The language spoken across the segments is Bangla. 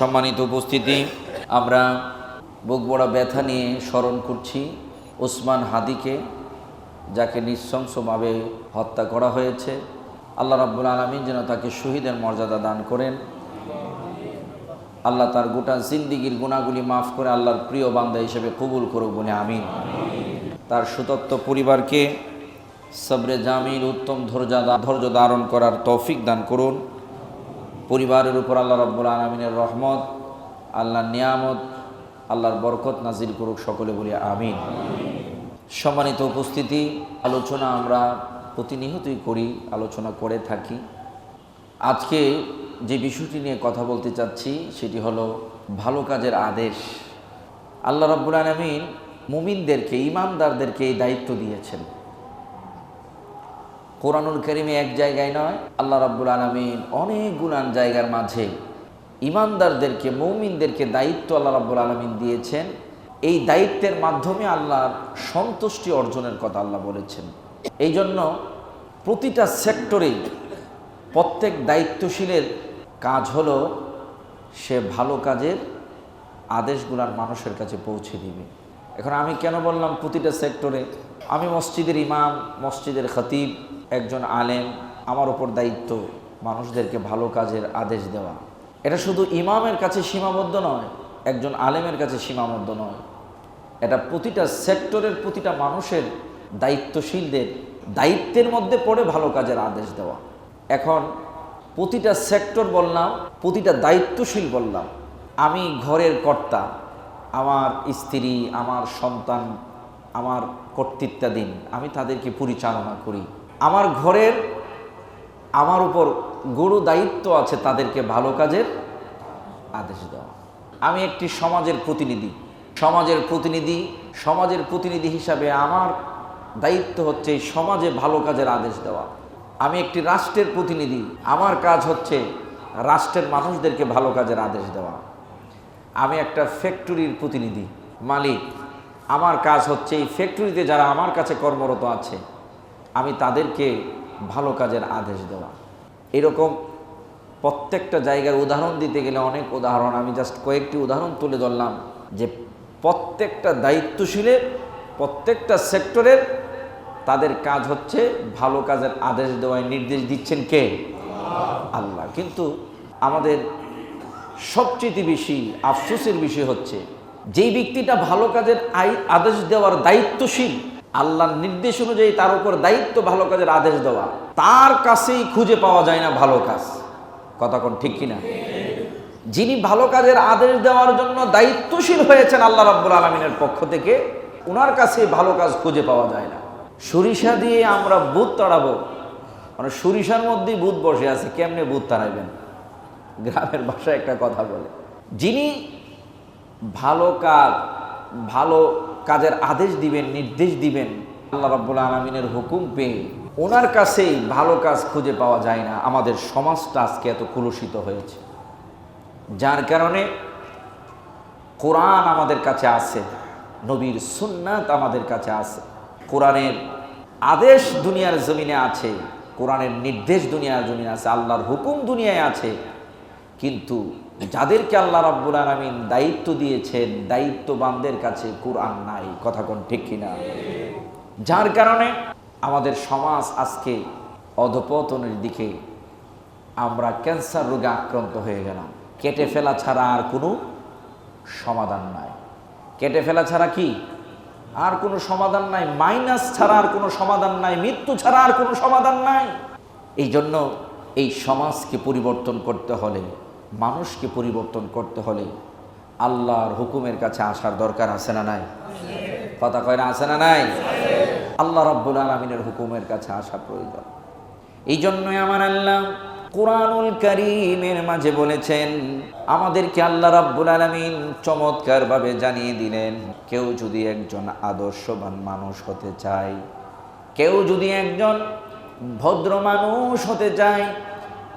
সম্মানিত উপস্থিতি, আমরা বুক বড় ব্যথা নিয়ে স্মরণ করছি ওসমান হাদিকে, যাকে নৃশংসভাবে হত্যা করা হয়েছে। আল্লাহ রাব্বুল আলমিন যেন তাকে শহীদের মর্যাদা দান করেন। আল্লাহ তার গোটা জিন্দিগির গুণাগুলি মাফ করে আল্লাহর প্রিয় বান্দা হিসেবে কবুল করুক বলে আমিন। তার সুতত্ব পরিবারকে সবরে জামিল উত্তম ধৈর্য ধৈর্য ধারণ করার তৌফিক দান করুন। পরিবারের উপর আল্লাহ রব্বুল আলমিনের রহমত, আল্লাহর নিয়ামত, আল্লাহর বরকত নাজিল করুক সকলে বলি আমিন। সম্মানিত উপস্থিতি, আলোচনা আমরা প্রতিনিয়তই করি, আলোচনা করে থাকি। আজকে যে বিষয়টি নিয়ে কথা বলতে চাচ্ছি, সেটি হলো ভালো কাজের আদেশ। আল্লাহ রব্বুল আলমিন মুমিনদেরকে, ইমানদারদেরকে এই দায়িত্ব দিয়েছেন। কোরআনুল করিমে এক জায়গায় নয়, আল্লাহ রাব্বুল আলমিন অনেক গুণান জায়গার মাঝে ইমানদারদেরকে, মৌমিনদেরকে দায়িত্ব আল্লাহ রাব্বুল আলমিন দিয়েছেন। এই দায়িত্বের মাধ্যমে আল্লাহর সন্তুষ্টি অর্জনের কথা আল্লাহ বলেছেন। এই জন্য প্রতিটা সেক্টরেই প্রত্যেক দায়িত্বশীলের কাজ হলো সে ভালো কাজের আদেশগুলার মানুষের কাছে পৌঁছে দিবে। এখন আমি কেন বললাম প্রতিটা সেক্টরে? আমি মসজিদের ইমাম, মসজিদের খতিব, একজন আলেম, আমার ওপর দায়িত্ব মানুষদেরকে ভালো কাজের আদেশ দেওয়া। এটা শুধু ইমামের কাছে সীমাবদ্ধ নয়, একজন আলেমের কাছে সীমাবদ্ধ নয়। এটা প্রতিটা সেক্টরের প্রতিটা মানুষের দায়িত্বশীলদের দায়িত্বের মধ্যে পড়ে ভালো কাজের আদেশ দেওয়া। এখন প্রতিটা সেক্টর বললাম, প্রতিটা দায়িত্বশীল বললাম, আমি ঘরের কর্তা, আমার স্ত্রী, আমার সন্তান আমার কর্তৃত্বাধীন আমি তাদেরকে পরিচালনা করি। আমার ঘরের, আমার উপর গুরু দায়িত্ব আছে তাদেরকে ভালো কাজের আদেশ দেওয়া। আমি একটি সমাজের প্রতিনিধি। সমাজের প্রতিনিধি সমাজের প্রতিনিধি হিসাবে আমার দায়িত্ব হচ্ছে সমাজে ভালো কাজের আদেশ দেওয়া। আমি একটি রাষ্ট্রের প্রতিনিধি। আমার কাজ হচ্ছে রাষ্ট্রের মানুষদেরকে ভালো কাজের আদেশ দেওয়া। আমি একটা ফ্যাক্টরির প্রতিনিধি, মালিক। আমার কাজ হচ্ছে এই ফ্যাক্টরিতে যারা আমার কাছে কর্মরত আছে, আমি তাদেরকে ভালো কাজের আদেশ দেওয়া। এরকম প্রত্যেকটা জায়গার উদাহরণ দিতে গেলে অনেক উদাহরণ। আমি জাস্ট কয়েকটি উদাহরণ তুলে ধরলাম যে প্রত্যেকটা দায়িত্বশীলের, প্রত্যেকটা সেক্টরের তাদের কাজ হচ্ছে ভালো কাজের আদেশ দেওয়ায় নির্দেশ দিচ্ছেন কে? আল্লাহ। কিন্তু আমাদের সবচেয়ে বেশি আফসোসের বিষয় হচ্ছে যেই ব্যক্তিটা ভালো কাজের আই আদেশ দেওয়ার দায়িত্বশীল, আল্লাহর নির্দেশ অনুযায়ী তার উপর দায়িত্ব ভালো কাজের আদেশ দেওয়া, তার কাছেই খুঁজে পাওয়া যায় না ভালো কাজ। কথা কোন ঠিক কিনা? যিনি ভালো কাজের আদেশ দেওয়ার জন্য দায়িত্বশীল হয়েছেন আল্লাহ রাব্বুল আলমিনের পক্ষ থেকে ওনার কাছে ভালো কাজ খুঁজে পাওয়া যায় না। সরিষা দিয়ে আমরা বুধ তাড়াবো। মানে সরিষার মধ্যেই বুধ বসে আছে, কেমনে বুধ তাড়াইবেন? গ্রামের ভাষায় একটা কথা বলে। যিনি ভালো কাজ, ভালো কাজের আদেশ দিবেন, নির্দেশ দিবেন, আল্লাহ রাব্বুল আলমিনের হুকুম পেয়ে ওনার কাছেই ভালো কাজ খুঁজে পাওয়া যায় না। আমাদের সমাজটা আজকে এত কুলুষিত হয়েছে। যার কারণে কোরআন আমাদের কাছে আছে, নবীর সুন্নাত আমাদের কাছে আছে। কোরআনের আদেশ দুনিয়ার জমিনে আছে, কোরআনের নির্দেশ দুনিয়ার জমিনে আছে, আল্লাহর হুকুম দুনিয়ায় আছে। কিন্তু যাদেরকে আল্লাহ রাব্বুল আলমিন দায়িত্ব দিয়েছেন, দায়িত্ববানদের কাছে কোরআন নাই, কথা কোন ঠিক কিনা? যার কারণে আমাদের সমাজ আজকে অধপতনের দিকে আমরা ক্যান্সার রোগে আক্রান্ত হয়ে গেলাম। কেটে ফেলা ছাড়া আর কোনো সমাধান নাই। কেটে ফেলা ছাড়া কি? আর কোনো সমাধান নাই। মাইনাস ছাড়া আর কোনো সমাধান নাই। মৃত্যু ছাড়া আর কোনো সমাধান নাই। এই জন্য এই সমাজকে পরিবর্তন করতে হলে মানুষকে পরিবর্তন করতে হলে আল্লাহর হুকুমের কাছে আসার দরকার আছে না নাই? কথা কয় না আছে না নাই? আল্লাহ রব্বুল আলমিনের হুকুমের কাছে আসা প্রয়োজন। এই জন্যই আমার আল্লাহ কোরআনুল করিমের মাঝে বলেছেন, আমাদেরকে আল্লাহ রাব্বুল আলমিন চমৎকারভাবে জানিয়ে দিলেন, কেউ যদি একজন আদর্শবান মানুষ হতে চায়, কেউ যদি একজন ভদ্র মানুষ হতে চায়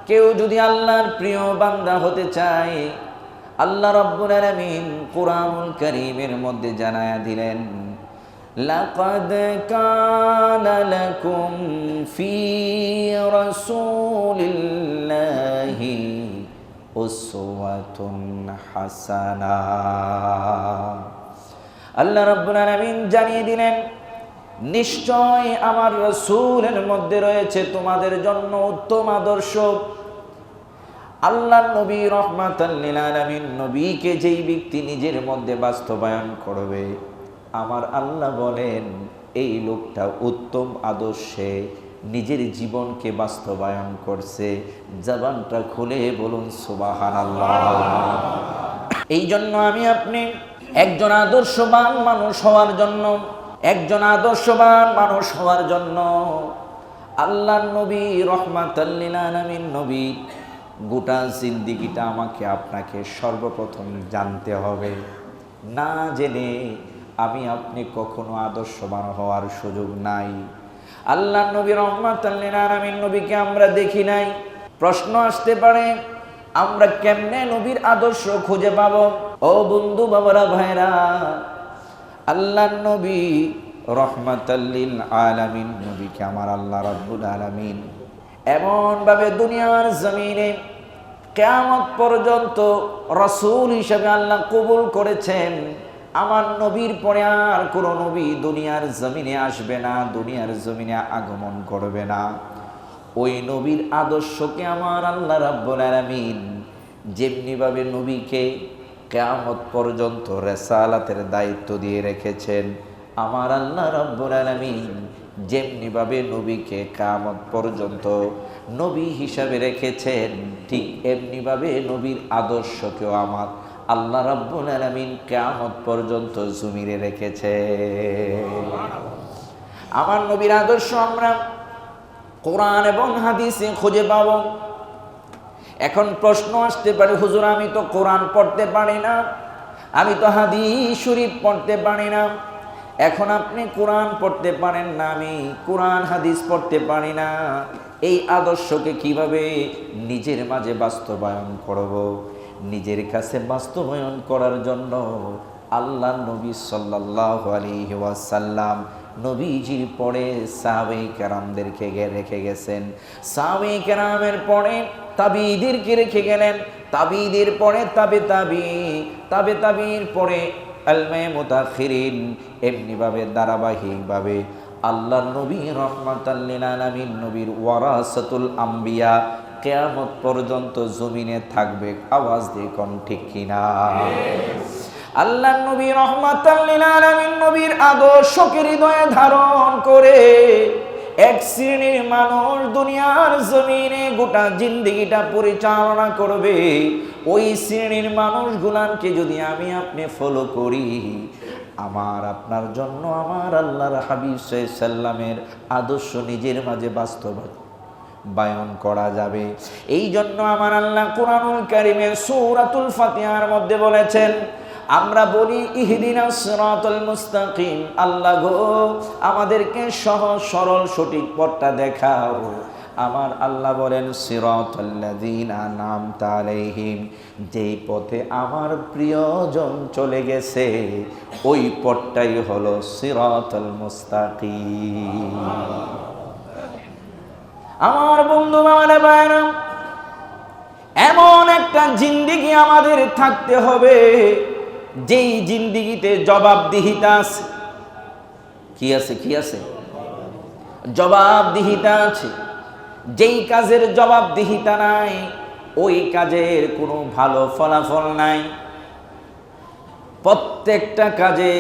কেউ যদি আল্লাহর প্রিয় বান্দা হতে চায়, আল্লাহ রাব্বুল আলামিন কোরআনুল কারীমের মধ্যে জানায়া দিলেন, লাকাদ কানা লাকুম ফি রাসূলিল্লাহি উসওয়াতুন হাসানা। আল্লাহ রাব্বুল আলামিন জানিয়ে দিলেন নিশ্চয় আমার রসুলের মধ্যে রয়েছে তোমাদের জন্য উত্তম আদর্শ। আল্লাহ নবী রহমাতাল্লিল আলামিন নবীকে যেই ব্যক্তি নিজের মধ্যে বাস্তবায়ন করবে, আমার আল্লাহ বলেন, এই লোকটা উত্তম আদর্শে নিজের জীবনকে বাস্তবায়ন করছে। জবানটা খুলে বলুন সুবাহান এই জন্য আমি আপনি একজন আদর্শবান মানুষ হওয়ার জন্য একজন আদর্শবান মানুষ হওয়ার জন্য আল্লাহ নবী রহমাতাল্লিল আলামিন নবী, গোটা জিন্দিগিটা আমাকে আপনাকে সর্বপ্রথম জানতে হবে। না জেনে আমি আপনি কখনো আদর্শবান হওয়ার সুযোগ নাই। আল্লাহ নবী রহমাতাল্লিল আলামিন নবীকে আমরা দেখি নাই। প্রশ্ন আসতে পারে, আমরা কেমনে নবীর আদর্শ খুঁজে পাবো? ও বন্ধু, বাবারা ভাইরা আল্লাহ নবী রহমাতাল্লিল আলামিন, নবীকে আমার আল্লাহ রাব্বুল আলামিন। এমনভাবে দুনিয়ার জমিনে কেয়ামত পর্যন্ত রসুল হিসেবে আল্লাহ কবুল করেছেন। আমার নবীর পরে আর কোনো নবী দুনিয়ার জমিনে আসবে না, দুনিয়ার জমিনে আগমন করবে না। ওই নবীর আদর্শকে আমার আল্লাহ রাব্বুল আলামিন যেমনিভাবে নবীকে কেয়ামত পর্যন্ত রেসালাতের দায়িত্ব দিয়ে রেখেছেন। আমার আল্লাহ রাব্বুল আলামিন যেমনিভাবে নবীকে কামত পর্যন্ত নবী হিসাবে রেখেছেন, ঠিক এমনিভাবে নবীর আদর্শকেও আমার আল্লাহ রাব্বুল আলামিন কেয়ামত পর্যন্ত জুমিরে রেখেছে আমার নবীর আদর্শ আমরা কোরআন এবং হাদিসে খুঁজে পাব। এখন প্রশ্ন আসতে পারে, হুজুর, আমি তো কোরআন পড়তে পারি না, আমি তো হাদি শরীফ পড়তে পারি না। এখন আপনি কোরআন পড়তে পারেন না, আমি কোরআন, হাদিস পড়তে পারি না। এই আদর্শকে কীভাবে নিজের মাঝে বাস্তবায়ন করব? নিজের কাছে বাস্তবায়ন করার জন্য আল্লাহ নবী সাল্লাহ আলী ওয়াসাল্লাম নবীজির পরে সাহাবে কেরামদেরকে রেখে গেছেন। সাহাবে কেরামের পরে তাবিদেরকে রেখে গেলেন। তাবিদের পরে তাবে তাবি, তাবে তাবির পরে আলমে মুতাখিরিন, এমনিভাবে, ধারাবাহিকভাবে আল্লাহ নবী রহমাতাল্লিল আলামিন, নবীর ওয়ারাসাতুল আম্বিয়া কেয়ামত পর্যন্ত জমিনে থাকবে। আওয়াজ দিয়ে কোন ঠিক কিনা? আল্লাহ নবী রহমাতাল্লিল আলামিন নবীর আদর্শকে হৃদয়ে ধারণ করে এক শ্রেণির মানুষ দুনিয়ার জমিনে গোটা জিন্দিগিটা পরিচালনা করবে। ওই শ্রেণির মানুষগুলানকে যদি আমি আপনি ফলো করি, আমার, আপনার জন্য আমার আল্লাহর হাবিব সাল্লামের আদর্শ নিজের মাঝে বাস্তব বায়ন করা যাবে। এই জন্য আমার আল্লাহ কোরআনুল কারিমের সৌরাতুল ফাতিহার মধ্যে বলেছেন আমরা বলি ইহদিনা সিরাতাল মুস্তাকিম। আল্লাহ গো, আমাদেরকে সহজ সরল সঠিক পথটা দেখাও। আমার আল্লাহ বলেন সিরাতাল্লাযিনা নামতা আলাইহিম, যেই পথে আমার প্রিয়জন চলে গেছে, ওই পথটাই হলো সিরাতাল মুস্তাকিম। আমার বন্ধু বাবারে বাইরা এমন একটা জিন্দিগি আমাদের থাকতে হবে যেই জিন্দিগিতে জবাবদিহিতা আছে, কি আছে কি আছে? জবাবদিহিতা আছে। যেই কাজের জবাবদিহিতা নাই, ওই কাজের কোনো ভালো ফলাফল নাই। প্রত্যেকটা কাজে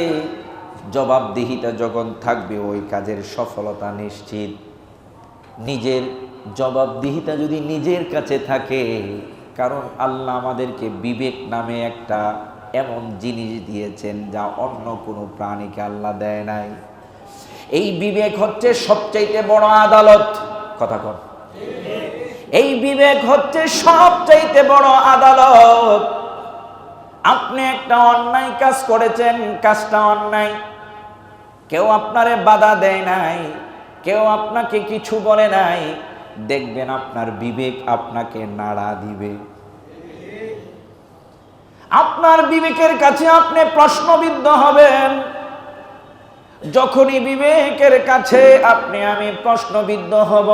জবাবদিহিতা যখন থাকবে, ওই কাজের সফলতা নিশ্চিত। নিজের জবাবদিহিতা যদি নিজের কাছে থাকে, কারণ আল্লাহ আমাদেরকে বিবেক নামে একটা এমন জিনিস দিয়েছেন যা অন্য কোনো প্রাণীকে আল্লাহ দেয় নাই। এই বিবেক হচ্ছে সবচাইতে বড় আদালত। কথা কর এই বিবেক হচ্ছে সবচাইতে বড় আদালত। আপনি একটা অন্যায় কাজ করেছেন, কাজটা অন্যায়। কেউ আপনারে বাধা দেয় নাই, কেউ আপনাকে কিছু বলে নাই। দেখবেন আপনার বিবেক আপনাকে নাড়া দিবে। আপনার বিবেকের কাছে আপনি প্রশ্নবিদ্ধ হবেন। যখনই বিবেকের কাছে আপনি, আমি প্রশ্নবিদ্ধ হব।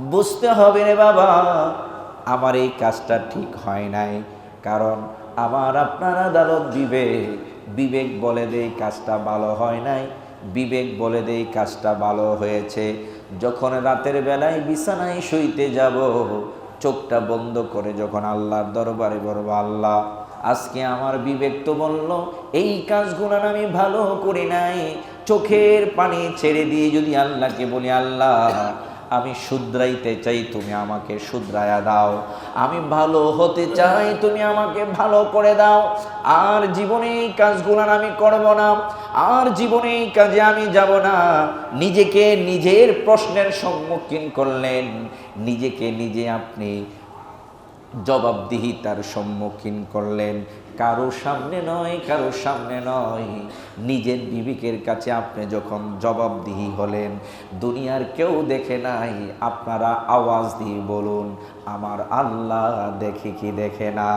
বুঝতে হবে রে বাবা, আমার এই কাজটা ঠিক হয় নাই। কারণ আমার আপনার আদালত বিবেক বিবেক বলে দেই কাজটা ভালো হয় নাই, বিবেক বলে দেই কাজটা ভালো হয়েছে। যখন রাতের বেলায় বিছানায় শুইতে যাব, চোখটা বন্ধ করে যখন আল্লাহর দরবারে বলব, আল্লাহ আজকে আমার বিবেক তো বলল, এই কাজগুলো আমি ভালো করি নাই। চোখের পানি ছেড়ে দিয়ে যদি আল্লাহকে বলি, আল্লাহ, আমি শুধরাইতে চাই, তুমি আমাকে শুধরায়া দাও। আমি ভালো হতে চাই, তুমি আমাকে ভালো করে দাও। আর জীবনে এই কাজগুলো আমি করব না। আর জীবনে এই কাজে আমি যাব না। নিজেকে নিজের প্রশ্নের সম্মুখীন করলেন। নিজেকে নিজে আপনি জবাবদিহিতার সম্মুখীন করলেন। কারও সামনে নয়, কারও সামনে নয়। নিজের বিবেকের কাছে আপনি যখন জবাবদিহি হলেন, দুনিয়ার কেউ দেখে নাই, আপনারা আওয়াজ দিয়ে বলুন, আমার আল্লাহ দেখে কি দেখে না?